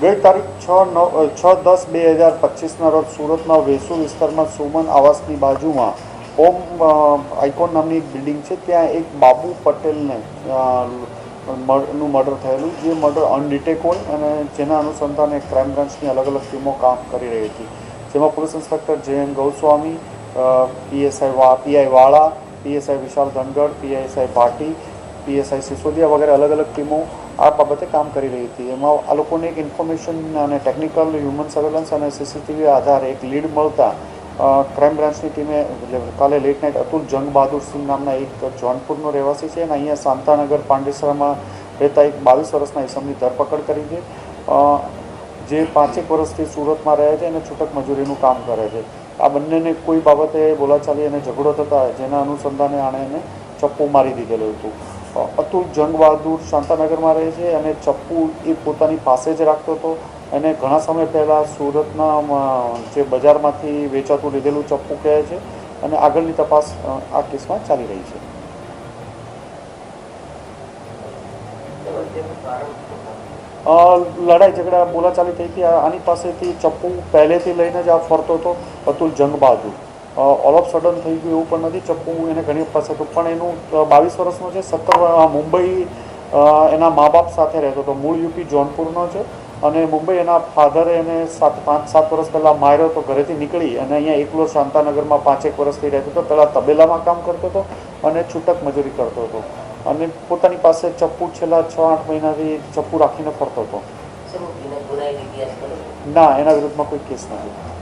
ગઈ તારીખ છ નવ છ દસ બે હજાર પચીસના રોજ સુરતના વેસુ વિસ્તારમાં સુમન આવાસની બાજુમાં ઓમ આઇકોન નામની એક બિલ્ડિંગ છે. ત્યાં એક બાબુ પટેલને નું મર્ડર થયેલું, જે મર્ડર અનડિટેક હોય અને જેના અનુસંધાને ક્રાઇમ બ્રાન્ચની અલગ અલગ ટીમો કામ કરી રહી હતી. જેમાં પોલીસ ઇન્સ્પેક્ટર જે એન ગૌસ્વામી પીએસઆઈ વા પીઆઈ વાળા PSI Vishal Dhangadh PSI Bhati PSI Sisodia વગેરે અલગ અલગ ટીમો આ બાબતે કામ કરી રહી હતી. એમાં આ લોકોને એક ઇન્ફોર્મેશન અને ટેકનિકલ હ્યુમન સર્વેલન્સ અને સીસીટીવી આધારે એક લીડ મળતા ક્રાઇમ બ્રાન્ચની ટીમે કાલે લેટ નાઇટ અતુલ જંગ બહાદુર સિંહ નામના એક જોનપુરનો રહેવાસી છે અને અહીંયા શાંતાનગર પાંડેસરામાં રહેતા એક બાવીસ વર્ષના ઇસમની ધરપકડ કરી છે. જે પાંચેક વર્ષથી સુરતમાં રહે છે અને છૂટક મજૂરીનું કામ કરે છે. આ બંનેને કોઈ બાબતે બોલાચાલી અને ઝઘડો થતા જેના અનુસંધાને આણે એને ચપ્પુ મારી દીધેલું હતું. અતુલ જંગબહાદુર શાંતાનગરમાં રહે છે અને ચપ્પુ એ પોતાની પાસે જ રાખતો હતો. એને ઘણા સમય પહેલાં સુરતના જે બજારમાંથી વેચાતું લીધેલું ચપ્પુ કહે છે અને આગળની તપાસ આ કેસમાં ચાલી રહી છે. લડાઈ ઝઘડા બોલાચાલી થઈ હતી. આની પાસેથી ચપ્પુ પહેલેથી લઈને જ આ ફરતો હતો અતુલ જંગ બહાદુર ઓલ ઓફ સડન થઈ ગયું એવું પણ નથી. ચપ્પુ એને ઘણી પાસે હતું. પણ એનું બાવીસ વર્ષનો છે સત્તર મુંબઈ એના મા બાપ સાથે રહેતો હતો. મૂળ યુપી જોનપુરનો છે અને મુંબઈ એના ફાધરે એને સાત પાંચ સાત વર્ષ પહેલાં માર્યો તો ઘરેથી નીકળી અને અહીંયા એકલો શાંતાનગરમાં પાંચેક વર્ષથી રહેતો હતો. પહેલાં તબેલામાં કામ કરતો હતો અને છૂટક મજૂરી કરતો હતો. અને પોતાની પાસે ચપ્પુ છેલ્લા છ આઠ મહિનાથી ચપ્પુ રાખીને ફરતો હતો? ના એના વિરુદ્ધમાં કોઈ કેસ નથી.